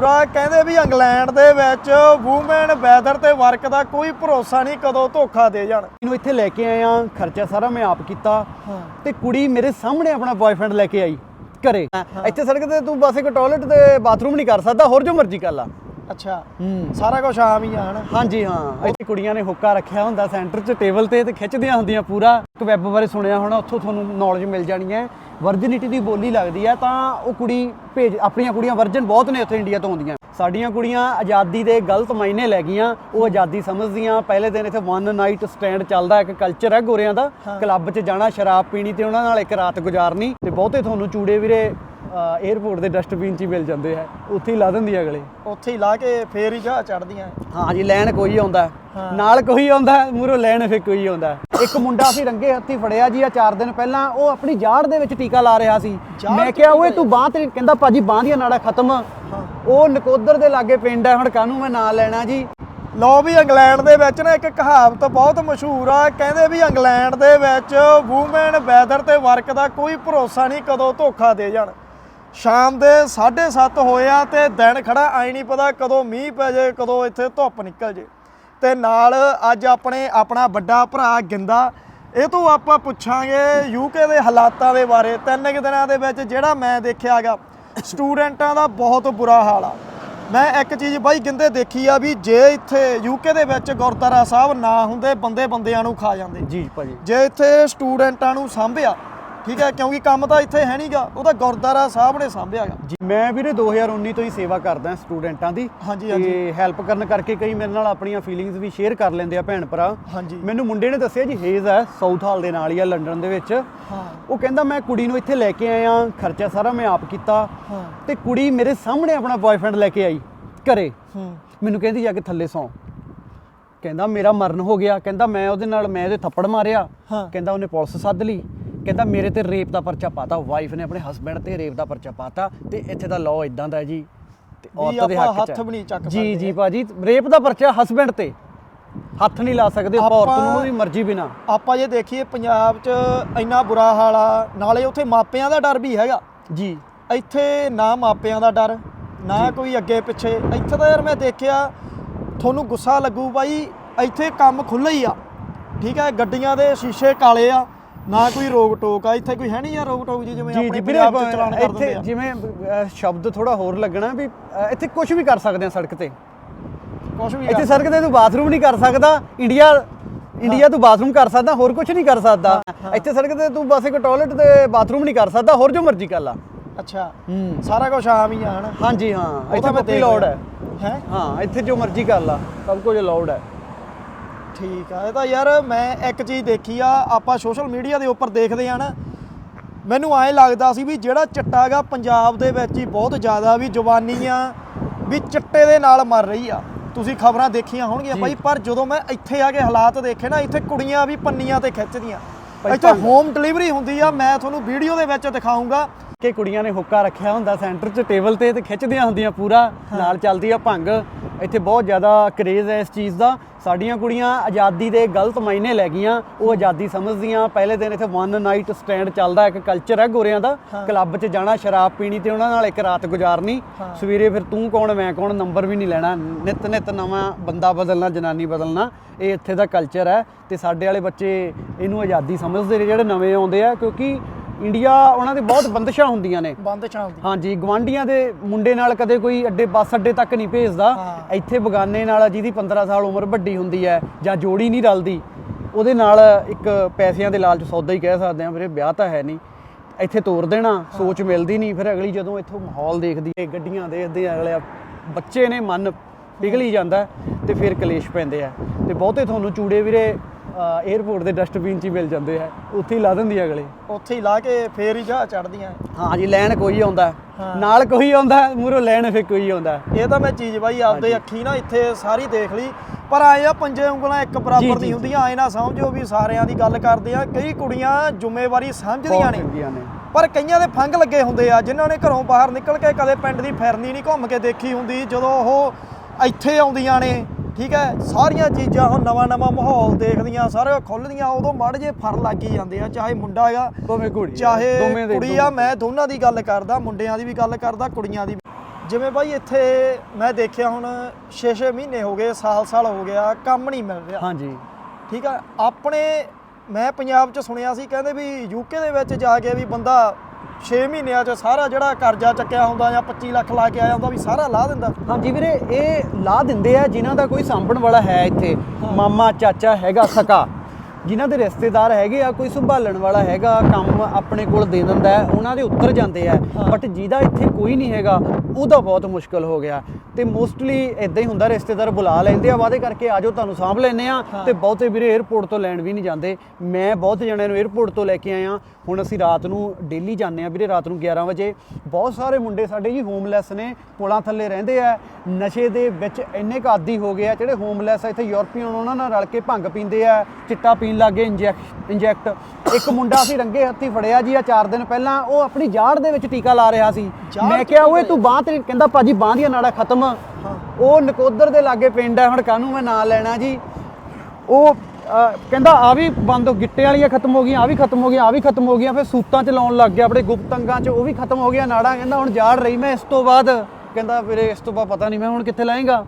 ਪੂਰਾ ਕਹਿੰਦੇ ਵੀ ਇੰਗਲੈਂਡ ਦੇ ਵਿੱਚ ਵੂਮਨ ਵੈਦਰ ਤੇ ਵਰਕ ਦਾ ਕੋਈ ਭਰੋਸਾ ਨਹੀਂ ਕਦੋਂ ਧੋਖਾ ਦੇ ਜਾਣ। ਇਹਨੂੰ ਇੱਥੇ ਲੈ ਕੇ ਆਇਆ ਖਰਚਾ ਸਾਰਾ ਮੈਂ ਆਪ ਕੀਤਾ ਤੇ ਕੁੜੀ ਮੇਰੇ ਸਾਹਮਣੇ ਆਪਣਾ ਬॉयਫ੍ਰੈਂਡ ਲੈ ਕੇ ਆਈ ਘਰੇ। ਇੱਥੇ ਸੜਕ ਤੇ ਤੂੰ ਬਸ ਇੱਕ ਟਾਇਲਟ ਤੇ ਬਾਥਰੂਮ ਨਹੀਂ ਕਰ ਸਕਦਾ ਹੋਰ ਜੋ ਮਰਜ਼ੀ ਕਰ ਲਾ। ਅੱਛਾ। ਹੂੰ। ਸਾਰਾ ਕੁਝ ਆਮ ਹੀ ਆ ਹਨਾ? ਹਾਂਜੀ ਹਾਂ। ਇੱਥੇ ਕੁੜੀਆਂ ਨੇ ਹੁੱਕਾ ਰੱਖਿਆ ਹੁੰਦਾ ਸੈਂਟਰ 'ਚ ਟੇਬਲ ਤੇ ਤੇ ਖਿੱਚਦੀਆਂ ਹੁੰਦੀਆਂ ਪੂਰਾ। ਇੱਕ ਵੈਬ ਬਾਰੇ ਸੁਣਿਆ ਹੋਣਾ ਉੱਥੋਂ ਤੁਹਾਨੂੰ ਨੌਲੇਜ ਮਿਲ ਜਾਣੀ ਹੈ। ਵਰਜਨਿਟੀ ਦੀ ਬੋਲੀ ਲੱਗਦੀ ਹੈ ਤਾਂ ਉਹ ਕੁੜੀ ਭੇਜ ਆਪਣੀਆਂ ਕੁੜੀਆਂ ਵਰਜਨ ਬਹੁਤ ਨੇ ਉੱਥੇ ਇੰਡੀਆ ਤੋਂ ਆਉਂਦੀਆਂ। ਸਾਡੀਆਂ ਕੁੜੀਆਂ ਆਜ਼ਾਦੀ ਦੇ ਗਲਤ ਮਾਇਨੇ ਲੈ ਗਈਆਂ ਉਹ ਆਜ਼ਾਦੀ ਸਮਝਦੀਆਂ। ਪਹਿਲੇ ਦਿਨ ਇੱਥੇ ਵਨ ਨਾਈਟ ਸਟੈਂਡ ਚੱਲਦਾ ਇੱਕ ਕਲਚਰ ਹੈ ਗੋਰਿਆਂ ਦਾ। ਕਲੱਬ 'ਚ ਜਾਣਾ ਸ਼ਰਾਬ ਪੀਣੀ ਤੇ ਉਹਨਾਂ ਨਾਲ ਇੱਕ ਰਾਤ ਗੁਜ਼ਾਰਨੀ। ਤੇ ਬਹੁਤੇ ਤੁਹਾਨੂੰ ਚੂੜੇ ਵੀਰੇ 에어ਪੋਰਟ ਦੇ ਡਸਟਬਿਨ 'ਚ ਹੀ ਮਿਲ ਜਾਂਦੇ ਆ। ਉੱਥੇ ਹੀ ਲਾ ਦਿੰਦੀ ਆ ਅਗਲੇ ਉੱਥੇ ਹੀ ਲਾ ਕੇ ਫੇਰ ਹੀ ਜਹਾਜ਼ ਚੜਦੀਆਂ ਹਾਂ ਜੀ ਲੈਣ ਕੋਈ ਆਉਂਦਾ। ਨਾਲ ਕੋਈ ਆਉਂਦਾ ਮੂਰੋ ਲੈਣ ਫੇ ਕੋਈ ਆਉਂਦਾ। ਇੱਕ ਮੁੰਡਾ ਸੀ ਰੰਗੇ ਹੱਥੀ ਫੜਿਆ ਜੀ ਆ 4 ਦਿਨ ਪਹਿਲਾਂ। ਉਹ ਆਪਣੀ ਜਾੜ ਦੇ ਵਿੱਚ ਟੀਕਾ ਲਾ ਰਿਹਾ ਸੀ। ਮੈਂ ਕਿਹਾ ਓਏ ਤੂੰ ਬਾਂਹ ਤੇ ਕਹਿੰਦਾ ਭਾਜੀ ਬਾਂਹ ਦੀਆਂ ਨਾੜਾਂ ਖਤਮ। ਉਹ ਨਕੋਦਰ ਦੇ ਲਾਗੇ ਪਿੰਡ ਹੈ ਹੁਣ ਕਾਹਨੂੰ ਮੈਂ ਨਾਂ ਲੈਣਾ ਜੀ? ਲੋ ਵੀ ਇੰਗਲੈਂਡ ਦੇ ਵਿੱਚ ਨਾ ਇੱਕ ਕਹਾਵਤ ਬਹੁਤ ਮਸ਼ਹੂਰ ਆ। ਕਹਿੰਦੇ ਵੀ ਇੰਗਲੈਂਡ ਦੇ ਵਿੱਚ ਵੂਮਨ ਵੈਦਰ ਤੇ ਵਰਕ ਦਾ ਕੋਈ ਭਰੋਸਾ ਨਹੀਂ ਕਦੋਂ ਧੋਖਾ ਦੇ ਜਾਣ। ਸ਼ਾਮ ਦੇ 7:30 ਹੋਇਆ ਤੇ ਦਿਨ ਖੜਾ ਆਈ ਨਹੀਂ ਪਤਾ ਕਦੋਂ ਮੀਂਹ ਪੈ ਜੇ ਕਦੋਂ ਇੱਥੇ ਧੁੱਪ ਨਿਕਲ ਜੇ ਤੇ ਨਾਲ ਅੱਜ ਆਪਣੇ ਆਪਣਾ ਵੱਡਾ ਭਰਾ ਗਿੰਦਾ ਇਹ ਤੋਂ ਆਪਾਂ ਪੁੱਛਾਂਗੇ ਯੂਕੇ ਦੇ ਹਾਲਾਤਾਂ ਦੇ ਬਾਰੇ। ਤਿੰਨ ਕੁ ਦਿਨਾਂ ਦੇ ਵਿੱਚ ਜਿਹੜਾ ਮੈਂ ਦੇਖਿਆਗਾ ਸਟੂਡੈਂਟਾਂ ਦਾ ਬਹੁਤ ਬੁਰਾ ਹਾਲ ਆ। ਮੈਂ ਇੱਕ ਚੀਜ਼ ਬਾਈ ਗਿੰਦੇ ਦੇਖੀ ਆ ਵੀ ਜੇ ਇੱਥੇ ਯੂਕੇ ਦੇ ਵਿੱਚ ਗੁਰਦੁਆਰਾ ਸਾਹਿਬ ਨਾ ਹੁੰਦੇ ਬੰਦੇ ਬੰਦਿਆਂ ਨੂੰ ਖਾ ਜਾਂਦੇ। ਜੀ ਭਾਜੀ। ਜੇ ਇੱਥੇ ਸਟੂਡੈਂਟਾਂ ਨੂੰ ਸਾਂਭਿਆ ਠੀਕ ਹੈ ਕਿਉਂਕਿ ਕੰਮ ਤਾਂ ਇੱਥੇ ਹੈ ਨਹੀਂਗਾ ਉਹਦਾ ਗੁਰਦੁਆਰਾ ਸਾਹਿਬ ਨੇ ਸਾਂਭਿਆਗਾ ਜੀ ਮੈਂ ਵੀਰੇ 2019 ਤੋਂ ਹੀ ਸੇਵਾ ਕਰਦਾ ਸਟੂਡੈਂਟਾਂ ਦੀ ਹਾਂਜੀ, ਹਾਂਜੀ। ਤੇ ਹੈਲਪ ਕਰਨ ਕਰਕੇ ਕਈ ਮੇਰੇ ਨਾਲ ਆਪਣੀਆਂ ਫੀਲਿੰਗਸ ਵੀ ਸ਼ੇਅਰ ਕਰ ਲੈਂਦੇ ਆ ਭੈਣ ਭਰਾ। ਹਾਂਜੀ। ਮੈਨੂੰ ਮੁੰਡੇ ਨੇ ਦੱਸਿਆ ਜੀ ਹੇਜ਼ ਹੈ ਸਾਊਥ ਹਾਲ ਦੇ ਨਾਲ ਹੀ ਆ ਲੰਡਨ ਦੇ ਵਿੱਚ। ਹਾਂ। ਉਹ ਕਹਿੰਦਾ ਮੈਂ ਕੁੜੀ ਨੂੰ ਇੱਥੇ ਲੈ ਕੇ ਆਇਆ ਖਰਚਾ ਸਾਰਾ ਮੈਂ ਆਪ ਕੀਤਾ ਹਾਂ। ਤੇ ਕੁੜੀ ਮੇਰੇ ਸਾਹਮਣੇ ਆਪਣਾ ਬॉयਫ੍ਰੈਂਡ ਲੈ ਕੇ ਆਈ ਘਰੇ। ਹੂੰ। ਮੈਨੂੰ ਕਹਿੰਦੀ ਜਾ ਕੇ ਥੱਲੇ ਸੌਂ। ਕਹਿੰਦਾ ਮੇਰਾ ਮਰਨ ਹੋ ਗਿਆ। ਕਹਿੰਦਾ ਮੈਂ ਉਹਦੇ ਨਾਲ ਮੈਂ ਉਹਦੇ ਥੱਪੜ ਮਾਰਿਆ। ਹਾਂ। ਕਹਿੰਦਾ ਉਹਨੇ ਪੁਲਿਸ ਸੱਦ ਲਈ। ਕਹਿੰਦਾ ਮੇਰੇ ਤੇ ਰੇਪ ਦਾ ਪਰਚਾ ਪਾਤਾ ਵਾਈਫ ਨੇ ਆਪਣੇ ਹਸਬੰਡ ਤੇ ਰੇਪ ਦਾ ਪਰਚਾ ਪਾਤਾ ਤੇ ਇੱਥੇ ਦਾ ਲਾਅ ਇਦਾਂ ਦਾ ਹੈ ਜੀ ਤੇ ਔਰਤ ਦੇ ਆਪਾਂ ਹੱਕ ਚ ਹੱਥ ਵੀ ਨਹੀਂ ਚੱਕ ਜੀ ਸਕਦੇ। ਜੀ ਭਾਜੀ ਰੇਪ ਦਾ ਪਰਚਾ ਹਸਬੰਡ ਤੇ। ਹੱਥ ਨਹੀਂ ਲਾ ਸਕਦੇ ਔਰਤ ਨੂੰ ਉਹਦੀ ਮਰਜ਼ੀ ਬਿਨਾ। ਆਪਾਂ ਜੇ ਦੇਖੀਏ ਪੰਜਾਬ 'ਚ ਇੰਨਾ ਬੁਰਾ ਹਾਲ ਆ ਨਾਲੇ ਉੱਥੇ ਮਾਪਿਆਂ ਦਾ ਡਰ ਵੀ ਹੈਗਾ। ਜੀ। ਇੱਥੇ ਨਾ ਮਾਪਿਆਂ ਦਾ ਡਰ ਨਾ ਕੋਈ ਅੱਗੇ ਪਿੱਛੇ। ਇੱਥੇ ਤਾਂ ਯਾਰ ਮੈਂ ਦੇਖਿਆ ਤੁਹਾਨੂੰ ਗੁੱਸਾ ਲੱਗੂ ਬਾਈ ਇੱਥੇ ਕੰਮ ਖੁੱਲ੍ਹਾ ਹੀ ਆ। ਠੀਕ ਹੈ ਗੱਡੀਆਂ ਦੇ ਸ਼ੀਸ਼ੇ ਕਾਲੇ ਆ ਨਾ ਕੋਈ ਰੋਕ ਟੋਕ ਆ ਇੱਥੇ ਕੋਈ ਹੈ ਨਹੀਂ ਯਾਰ ਰੋਕ ਟੋਕ ਜੀ ਜਿਵੇਂ ਆਪਣੇ ਪੰਜਾਬ 'ਚ ਚਲਾਨ ਕਰ ਇੱਥੇ ਦਿੰਦੇ ਆ। ਜਿਵੇਂ ਅਹ, ਸ਼ਬਦ ਥੋੜਾ ਹੋਰ ਲੱਗਣਾ ਵੀ ਇੱਥੇ ਕੁਝ ਵੀ ਕਰ ਸਕਦੇ ਆ ਸੜਕ ਤੇ। ਕੁਝ ਵੀ ਇੱਥੇ ਸੜਕ ਤੇ ਤੂੰ ਬਾਥਰੂਮ ਨਹੀਂ ਕਰ ਸਕਦਾ ਇੰਡੀਆ ਇੰਡੀਆ ਤੂੰ ਬਾਥਰੂਮ ਕਰ ਸਕਦਾ ਹੋਰ ਕੁਝ ਨਹੀਂ ਕਰ ਸਕਦਾ। ਇੱਥੇ ਸੜਕ ਤੇ ਤੂੰ ਬਸ ਇੱਕ ਟਾਇਲਟ ਤੇ ਬਾਥਰੂਮ ਨਹੀਂ ਕਰ ਸਕਦਾ ਹੋਰ ਜੋ ਮਰਜ਼ੀ ਕਰ ਲਾ। ਅੱਛਾ ਸਾਰਾ ਕੁਝ ਆਮ ਹੀ ਆ ਹਨਾ? ਹਾਂਜੀ ਹਾਂ ਇੱਥੇ ਪੱਕੀ ਲਿਆ। ਹੈ। ਹੈ? ਹਾਂ ਇੱਥੇ ਜੋ ਮਰਜ਼ੀ ਕਰ ਲਾ ਸਭ ਕੁਝ ਅਲਾਉਡ ਹੈ। ਠੀਕ ਆ। ਇਹ ਤਾਂ ਯਾਰ ਮੈਂ ਇੱਕ ਚੀਜ਼ ਦੇਖੀ ਆ ਆਪਾਂ ਸੋਸ਼ਲ ਮੀਡੀਆ ਦੇ ਉੱਪਰ ਦੇਖਦੇ ਆ ਨਾ ਮੈਨੂੰ ਐਂ ਲੱਗਦਾ ਸੀ ਵੀ ਜਿਹੜਾ ਚਿੱਟਾ ਗਾ ਪੰਜਾਬ ਦੇ ਵਿੱਚ ਹੀ ਬਹੁਤ ਜ਼ਿਆਦਾ ਵੀ ਜਵਾਨੀਆਂ ਵੀ ਚਿੱਟੇ ਦੇ ਨਾਲ ਮਰ ਰਹੀ ਆ। ਤੁਸੀਂ ਖਬਰਾਂ ਦੇਖੀਆਂ ਹੋਣਗੀਆਂ। ਬਾਈ ਪਰ ਜਦੋਂ ਮੈਂ ਇੱਥੇ ਆ ਕੇ ਹਾਲਾਤ ਦੇਖੇ ਨਾ ਇੱਥੇ ਕੁੜੀਆਂ ਵੀ ਪੰਨੀਆਂ ਤੇ ਖਿੱਚਦੀਆਂ। ਇੱਥੇ ਹੋਮ ਡਿਲੀਵਰੀ ਹੁੰਦੀ ਆ ਮੈਂ ਤੁਹਾਨੂੰ ਵੀਡੀਓ ਦੇ ਵਿੱਚ ਦਿਖਾਉਂਗਾ। ਕਿ ਕੁੜੀਆਂ ਨੇ ਹੁੱਕਾ ਰੱਖਿਆ ਹੁੰਦਾ ਸੈਂਟਰ 'ਚ ਟੇਬਲ ਤੇ ਤੇ ਖਿੱਚਦੀਆਂ ਹੁੰਦੀਆਂ ਪੂਰਾ ਨਾਲ ਚੱਲਦੀ ਆ ਭੰਗ। ਇੱਥੇ ਬਹੁਤ ਜ਼ਿਆਦਾ ਕਰੇਜ਼ ਹੈ ਇਸ ਚੀਜ਼ ਦਾ। ਸਾਡੀਆਂ ਕੁੜੀਆਂ ਆਜ਼ਾਦੀ ਦੇ ਗਲਤ ਮਾਇਨੇ ਲੈ ਗਈਆਂ ਉਹ ਆਜ਼ਾਦੀ ਸਮਝਦੀਆਂ। ਪਹਿਲੇ ਦਿਨ ਇੱਥੇ ਵਨ ਨਾਈਟ ਸਟੈਂਡ ਚੱਲਦਾ ਇੱਕ ਕਲਚਰ ਹੈ ਗੋਰਿਆਂ ਦਾ। ਕਲੱਬ 'ਚ ਜਾਣਾ ਸ਼ਰਾਬ ਪੀਣੀ ਤੇ ਉਹਨਾਂ ਨਾਲ ਇੱਕ ਰਾਤ ਗੁਜ਼ਾਰਨੀ। ਸਵੇਰੇ ਫਿਰ ਤੂੰ ਕੌਣ ਮੈਂ ਕੌਣ ਨੰਬਰ ਵੀ ਨਹੀਂ ਲੈਣਾ। ਨਿਤ ਨਿਤ ਨਵਾਂ ਬੰਦਾ ਬਦਲਣਾ ਜਨਾਨੀ ਬਦਲਣਾ ਇਹ ਇੱਥੇ ਦਾ ਕਲਚਰ ਹੈ। ਤੇ ਸਾਡੇ ਵਾਲੇ ਬੱਚੇ ਇਹਨੂੰ ਆਜ਼ਾਦੀ ਸਮਝਦੇ ਨੇ ਜਿਹੜੇ ਨਵੇਂ ਆਉਂਦੇ ਆ ਕਿਉਂਕਿ ਇੰਡੀਆ ਉਹਨਾਂ ਦੇ ਬਹੁਤ ਬੰਦਸ਼ਾਂ ਹੁੰਦੀਆਂ ਨੇ। ਬੰਦ ਛਾਂ ਦੀ ਹਾਂਜੀ ਗਵਾਂਡੀਆਂ ਦੇ ਮੁੰਡੇ ਨਾਲ ਕਦੇ ਕੋਈ ਅੱਡੇ ਬੱਸ ਅੱਡੇ ਤੱਕ ਨਹੀਂ ਭੇਜਦਾ। ਹਾਂ। ਇੱਥੇ ਬਗਾਨੇ ਨਾਲ ਜਿਹਦੀ 15 ਸਾਲ ਉਮਰ ਵੱਡੀ ਹੁੰਦੀ ਹੈ ਜਾਂ ਜੋੜੀ ਨਹੀਂ ਰਲਦੀ ਉਹਦੇ ਨਾਲ ਇੱਕ ਪੈਸਿਆਂ ਦੇ ਲਾਲਚ ਸੌਦਾ ਹੀ ਕਹਿ ਸਕਦੇ ਆ ਵੀਰੇ ਵਿਆਹ ਤਾਂ ਹੈ ਨਹੀਂ। ਇੱਥੇ ਤੋਰ ਦੇਣਾ ਸੋਚ ਮਿਲਦੀ ਨਹੀਂ ਫਿਰ ਅਗਲੀ ਜਦੋਂ ਇੱਥੋਂ ਮਾਹੌਲ ਦੇਖਦੀ ਹੈ ਗੱਡੀਆਂ ਦੇਖਦੇ ਆ ਅਗਲੇ ਬੱਚੇ ਨੇ ਮਨ ਪਿਘਲੀ ਜਾਂਦਾ ਤੇ ਫਿਰ ਕਲੇਸ਼ ਪੈਂਦੇ ਆ। ਤੇ ਬਹੁਤੇ ਤੁਹਾਨੂੰ ਚੂੜੇ ਵੀਰੇ 에어ਪੋਰਟ ਦੇ ਡਸਟਬਿਨ 'ਚ ਹੀ ਮਿਲ ਜਾਂਦੇ ਆ। ਉੱਥੇ ਹੀ ਲਾ ਦਿੰਦੀ ਆ ਅਗਲੇ ਉੱਥੇ ਹੀ ਲਾ ਕੇ ਫੇਰ ਹੀ ਜਹਾਜ਼ ਚੜਦੀਆਂ ਹਾਂ ਜੀ ਲੈਣ ਕੋਈ ਆਉਂਦਾ। ਨਾਲ ਕੋਈ ਆਉਂਦਾ ਮੂਰੋਂ ਲੈਣ ਫਿਰ ਕੋਈ ਆਉਂਦਾ। ਇਹ ਤਾਂ ਮੈਂ ਚੀਜ਼ ਬਾਈ ਆਪਦੇ ਅੱਖੀ ਨਾ ਇੱਥੇ ਸਾਰੀ ਦੇਖ ਲਈ। ਪਰ ਆਏ ਆ ਪੰਜੇ ਉਂਗਲਾਂ ਇੱਕ ਜੀ, ਬਰਾਬਰ ਜੀ, ਨਹੀਂ ਹੁੰਦੀਆਂ। ਆਏ ਨਾ ਸਮਝੋ ਵੀ ਸਾਰਿਆਂ ਦੀ ਗੱਲ ਕਰਦੇ ਆ। ਕਈ ਕੁੜੀਆਂ ਜ਼ਿੰਮੇਵਾਰੀ ਸਮਝਦੀਆਂ ਨੇ। ਪਰ ਕਈਆਂ ਦੇ ਫੰਗ ਲੱਗੇ ਹੁੰਦੇ ਆ। ਜਿਨ੍ਹਾਂ ਨੇ ਘਰੋਂ ਬਾਹਰ ਨਿਕਲ ਕੇ ਕਦੇ ਪਿੰਡ ਦੀ ਫਿਰਨੀ ਨਹੀਂ ਘੁੰਮ ਕੇ ਦੇਖੀ ਹੁੰਦੀ। ਜਦੋਂ ਉਹ ਇੱਥੇ ਆਉਂਦੀਆਂ ਨੇ ਠੀਕ ਹੈ ਸਾਰੀਆਂ ਚੀਜ਼ਾਂ ਹੁਣ ਨਵਾਂ ਨਵਾਂ ਮਾਹੌਲ ਦੇਖਦੀਆਂ ਸਾਰੇ ਖੁੱਲਦੀਆਂ ਉਦੋਂ ਮੜ ਜੇ ਫਰ ਲੱਗ ਹੀ ਜਾਂਦੇ ਆ ਚਾਹੇ ਮੁੰਡਾ ਹੈਗਾ ਦੋਵੇਂ ਕੁੜੀ ਆ, ਚਾਹੇ ਕੁੜੀ ਆ ਮੈਂ ਦੋਨਾਂ ਦੀ ਗੱਲ ਕਰਦਾ ਮੁੰਡਿਆਂ ਦੀ ਵੀ ਗੱਲ ਕਰਦਾ ਕੁੜੀਆਂ ਦੀ। ਜਿਵੇਂ ਬਾਈ ਇੱਥੇ ਮੈਂ ਦੇਖਿਆ ਹੁਣ 6-6 ਮਹੀਨੇ ਹੋ ਗਏ ਸਾਲ-ਸਾਲ ਹੋ ਗਿਆ ਕੰਮ ਨਹੀਂ ਮਿਲ ਰਿਹਾ। ਹਾਂਜੀ। ਠੀਕ ਆ ਆਪਣੇ ਮੈਂ ਪੰਜਾਬ 'ਚ ਸੁਣਿਆ ਸੀ ਕਹਿੰਦੇ ਵੀ ਯੂਕੇ ਦੇ ਵਿੱਚ ਜਾ ਕੇ ਵੀ ਬੰਦਾ 6 ਮਹੀਨਿਆਂ 'ਚ ਸਾਰਾ ਜਿਹੜਾ ਕਰਜ਼ਾ ਚੱਕਿਆ ਹੁੰਦਾ ਜਾਂ 25 ਲੱਖ ਲਾ ਕੇ ਆਇਆ ਹੁੰਦਾ ਵੀ ਸਾਰਾ ਲਾ ਦਿੰਦਾ। ਹਾਂਜੀ ਵੀਰੇ ਇਹ ਲਾ ਦਿੰਦੇ ਆ ਜਿਨ੍ਹਾਂ ਦਾ ਕੋਈ ਸਾਂਭਣ ਵਾਲਾ ਹੈ ਇੱਥੇ। ਮਾਮਾ ਚਾਚਾ ਹੈਗਾ ਸਕਾ। ਜਿਨ੍ਹਾਂ ਦੇ ਰਿਸ਼ਤੇਦਾਰ ਹੈਗੇ ਆ ਕੋਈ ਸੰਭਾਲਣ ਵਾਲਾ ਹੈਗਾ ਕੰਮ ਆਪਣੇ ਕੋਲ ਦੇ ਦਿੰਦਾ ਉਹਨਾਂ ਦੇ ਉੱਤਰ ਜਾਂਦੇ ਆ। ਬਟ ਜਿਹਦਾ ਇੱਥੇ ਕੋਈ ਨਹੀਂ ਹੈਗਾ ਉਹਦਾ ਬਹੁਤ ਮੁਸ਼ਕਲ ਹੋ ਗਿਆ। ਤੇ ਮੋਸਟਲੀ ਇਦਾਂ ਹੀ ਹੁੰਦਾ ਰਿਸ਼ਤੇਦਾਰ ਬੁਲਾ ਲੈਂਦੇ ਆ ਵਾਅਦੇ ਕਰਕੇ ਆਜੋ ਤੁਹਾਨੂੰ ਸਾਂਭ ਲੈਨੇ ਆ। ਤੇ ਬਹੁਤੇ ਵੀਰੇ 에어ਪੋਰਟ ਤੋਂ ਲੈਣ ਵੀ ਨਹੀਂ ਜਾਂਦੇ। ਮੈਂ ਬਹੁਤ ਜਣਿਆਂ ਨੂੰ 에어ਪੋਰਟ ਤੋਂ ਲੈ ਕੇ ਆਇਆ। ਹੁਣ ਅਸੀਂ ਰਾਤ ਨੂੰ ਡੇਲੀ ਜਾਂਦੇ ਆ ਵੀਰੇ ਰਾਤ ਨੂੰ 11 ਵਜੇ। ਬਹੁਤ ਸਾਰੇ ਮੁੰਡੇ ਸਾਡੇ ਜੀ ਹੋਮਲੈਸ ਨੇ ਪੁਲਾਂ ਥੱਲੇ ਰਹਿੰਦੇ ਆ। ਨਸ਼ੇ ਦੇ ਵਿੱਚ ਇੰਨੇ ਕੁ ਆਦੀ ਹੋ ਗਏ ਆ ਜਿਹੜੇ ਹੋਮਲੈਸ ਆ ਇੱਥੇ ਯੂਰਪੀਅਨ ਉਹਨਾਂ ਨਾਲ ਰਲ ਕੇ ਭੰਗ ਪੀਂਦੇ ਆ ਚਿੱਟਾ ਪੀਣ ਲੱਗੇ ਇੰਜੈਕਟ ਇੱਕ ਮੁੰਡਾ ਅਸੀਂ ਰੰਗੇ ਹੱਥੀ ਫੜਿਆ ਜੀ ਆ 4 ਦਿਨ ਪਹਿਲਾਂ ਉਹ ਆਪਣੀ ਜਾੜ ਦੇ ਵਿੱਚ ਟੀਕਾ ਲਾ ਰਿਹਾ ਸੀ। ਮੈਂ ਕਿਹਾ ਓਏ ਤੂੰ ਬਾਂਹ ਤੇ ਕਹਿੰਦਾ ਭਾਜੀ ਬਾਂਹ ਦੀਆਂ ਨਾੜਾਂ ਖਤਮ। ਉਹ ਨਕੋਦਰ ਦੇ ਲਾਗੇ ਪਿੰਡ ਹੈ ਹੁਣ ਕਾਹਨੂੰ ਮੈਂ ਨਾਂ ਲੈਣਾ ਜੀ? ਉਹ ਕਹਿੰਦਾ ਆ ਵੀ ਬੰਦ ਹੋ ਗਿੱਟੇ ਵਾਲੀਆਂ ਖਤਮ ਹੋ ਗਈਆਂ ਆ ਵੀ ਖਤਮ ਹੋ ਗਈਆਂ ਆ ਵੀ ਖਤਮ ਹੋ ਗਈਆਂ ਫਿਰ ਸੂਤਾਂ ਚ ਲਾਉਣ ਲੱਗ ਗਿਆ ਆਪਣੇ ਗੁਪਤ ਅੰਗਾਂ ਚ ਉਹ ਵੀ ਖਤਮ ਹੋ ਗਿਆ ਨਾੜਾਂ ਕਹਿੰਦਾ ਹੁਣ ਜਾੜ ਰਹੀ ਮੈਂ ਇਸ ਤੋਂ ਬਾਅਦ। ਕਹਿੰਦਾ ਵੀਰੇ ਇਸ ਤੋਂ ਬਾਅਦ ਪਤਾ ਨਹੀਂ ਮੈਂ ਹੁਣ ਕਿੱਥੇ ਲਾਏਗਾ।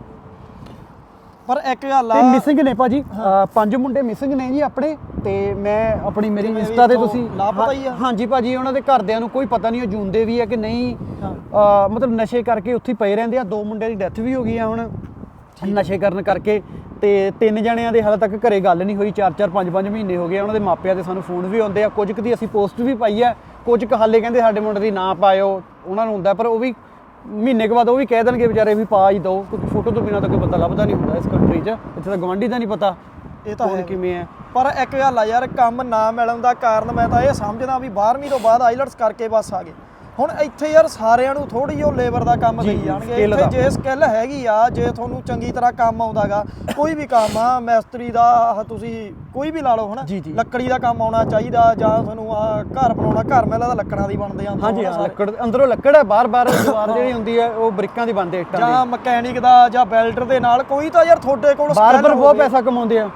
ਪਰ ਇੱਕ ਗੱਲ ਤੇ ਆ ਮਿਸਿੰਗ ਨੇ ਭਾਜੀ ਪੰਜ ਮੁੰਡੇ ਮਿਸਿੰਗ ਨੇ ਜੀ ਆਪਣੇ ਤੇ ਮੈਂ ਆਪਣੀ ਮੇਰੀ ਇੰਸਟਾ ਤੇ ਤੁਸੀਂ ਲਾਪਤਾ ਹੀ ਆ। ਹਾਂਜੀ ਭਾਜੀ ਉਹਨਾਂ ਦੇ ਘਰਦਿਆਂ ਨੂੰ ਕੋਈ ਪਤਾ ਨਹੀਂ ਉਹ ਜੂੰਦੇ ਵੀ ਆ ਕਿ ਨਹੀਂ। ਮਤਲਬ ਨਸ਼ੇ ਕਰਕੇ ਉੱਥੇ ਪਏ ਰਹਿੰਦੇ ਆ ਦੋ ਮੁੰਡਿਆਂ ਦੀ ਡੈਥ ਵੀ ਹੋ ਗਈ ਆ ਹੁਣ। ਨਸ਼ੇ ਕਰਨ ਕਰਕੇ ਤੇ ਤਿੰਨ ਜਣਿਆਂ ਦੇ ਹਾਲੇ ਤੱਕ ਘਰੇ ਗੱਲ ਨਹੀਂ ਹੋਈ 4-4 5-5 ਮਹੀਨੇ ਹੋ ਗਏ ਉਹਨਾਂ ਦੇ ਮਾਪਿਆਂ ਦੇ ਸਾਨੂੰ ਫੋਨ ਵੀ ਆਉਂਦੇ ਆ ਕੁਝ ਕੁ ਦੀ ਅਸੀਂ ਪੋਸਟ ਵੀ ਪਾਈ ਆ ਕੁਝ ਕੁ ਹਾਲੇ ਕਹਿੰਦੇ ਸਾਡੇ ਮੁੰਡੇ ਦੀ ਨਾ ਪਾਇਓ ਉਹਨਾਂ ਨੂੰ ਹੁੰਦਾ ਪਰ ਉਹ ਵੀ ਮਹੀਨੇ ਕੁ ਬਾਅਦ ਉਹ ਵੀ ਕਹਿ ਦੇਣਗੇ ਵਿਚਾਰੇ ਵੀ ਪਾ ਹੀ ਦਿਓ ਕਿਉਂਕਿ ਫੋਟੋ ਤੋਂ ਬਿਨਾਂ ਤਾਂ ਕੋਈ ਬੰਦਾ ਲੱਭਦਾ ਨਹੀਂ ਹੁੰਦਾ ਇਸ ਕੰਟਰੀ 'ਚ ਇੱਥੇ ਤਾਂ ਗਵਾਂਢੀ ਦਾ ਨਹੀਂ ਪਤਾ ਇਹ ਤਾਂ ਹੈ। ਕਿਵੇਂ ਹੈ ਪਰ ਇੱਕ ਗੱਲ ਆ ਯਾਰ ਕੰਮ ਨਾ ਮਿਲਣ ਦਾ ਕਾਰਨ ਮੈਂ ਤਾਂ ਇਹ ਸਮਝਦਾ ਵੀ 12ਵੀਂ ਤੋਂ ਬਾਅਦ ਆਈਲਟਸ ਕਰਕੇ ਬਸ ਆ ਗਏ ਹੁਣ ਇੱਥੇ ਯਾਰ ਸਾਰਿਆਂ ਨੂੰ ਥੋੜੀ ਜਿਹੀ ਲੇਬਰ ਦਾ ਕੰਮ ਦੇਈ ਜਾਣਗੇ ਇੱਥੇ ਦਾ। ਜੇ ਸਕਿੱਲ ਹੈਗੀ ਆ ਜੇ ਤੁਹਾਨੂੰ ਚੰਗੀ ਤਰ੍ਹਾਂ ਕੰਮ ਆਉਂਦਾਗਾ ਕੋਈ ਵੀ ਕੰਮ ਆ ਮੈਸਤਰੀ ਦਾ ਤੁਸੀਂ ਕੋਈ ਵੀ ਲਾ ਲਓ ਹਨਾ। ਲੱਕੜੀ ਦਾ ਕੰਮ ਆਉਣਾ ਚਾਹੀਦਾ ਜਾਂ ਤੁਹਾਨੂੰ ਆ ਘਰ ਬਣਾਉਣਾ ਘਰ ਮੇਲਾ ਤਾਂ ਲੱਕੜਾਂ ਦੀ ਬਣਦੇ ਆ ਹਾਂਜੀ ਲੱਕੜ ਅੰਦਰੋਂ ਲੱਕੜ ਹੈ ਬਾਹਰ-ਬਾਹਰ ਦੀਵਾਰ ਜਿਹੜੀ ਹੁੰਦੀ ਹੈ ਉਹ ਬ੍ਰਿਕਾਂ ਦੀ ਬਣਦੇ ਇੱਟਾਂ ਦੀ ਜਾਂ ਮਕੈਨਿਕ ਦਾ ਜਾਂ ਵੈਲਡਰ ਦੇ ਨਾਲ ਕੋਈ ਤਾਂ ਯਾਰ ਤੁਹਾਡੇ ਕੋਲ ਬਾਰਬਰ ਬਹੁਤ। ਪੈਸਾ ਕਮਾਉਂਦੇ ਆ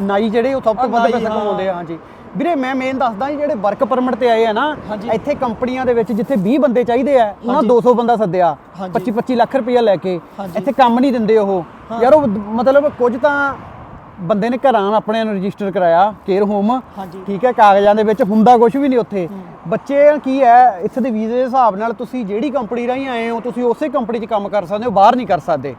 ਨਾਈ ਜਿਹੜੇ ਉਹ ਸਭ ਤੋਂ ਵੱਧ ਪੈਸਾ। ਕਮਾਉਂਦੇ ਆ ਹਾਂਜੀ ਵੀਰੇ ਮੈਂ ਮੇਨ ਦੱਸਦਾ ਜਿਹੜੇ ਵਰਕ ਪਰਮਿਟ ਤੇ ਆਏ ਆ ਨਾ। ਇੱਥੇ ਕੰਪਨੀਆਂ ਦੇ ਵਿੱਚ ਜਿੱਥੇ 20 ਬੰਦੇ ਚਾਹੀਦੇ ਆ ਉਹਨਾਂ 200 ਬੰਦਾ ਸੱਦਿਆ। ਹਾਂਜੀ। 25 25 ਲੱਖ ਰੁਪਇਆ ਲੈ ਕੇ। ਇੱਥੇ ਕੰਮ ਨਹੀਂ ਦਿੰਦੇ ਉਹ। ਯਾਰ ਉਹ ਮਤਲਬ ਕੁਝ ਤਾਂ ਬੰਦੇ ਨੇ ਘਰਾਂ ਆਪਣੇ ਨੂੰ ਰਜਿਸਟਰ ਕਰਾਇਆ ਕੇਅਰ ਹੋਮ। ਠੀਕ ਹੈ ਕਾਗਜ਼ਾਂ ਦੇ ਵਿੱਚ ਹੁੰਦਾ ਕੁਝ ਵੀ ਨਹੀਂ ਉੱਥੇ। ਬੱਚੇ ਕੀ ਹੈ ਇੱਥੇ ਦੇ ਵੀਜ਼ੇ ਦੇ ਹਿਸਾਬ ਨਾਲ ਤੁਸੀਂ ਜਿਹੜੀ ਕੰਪਨੀ ਰਾਹੀਂ ਆਏ ਹੋ ਤੁਸੀਂ ਉਸੇ ਕੰਪਨੀ 'ਚ ਕੰਮ ਕਰ ਸਕਦੇ ਹੋ ਬਾਹਰ ਨਹੀਂ ਕਰ ਸਕਦੇ।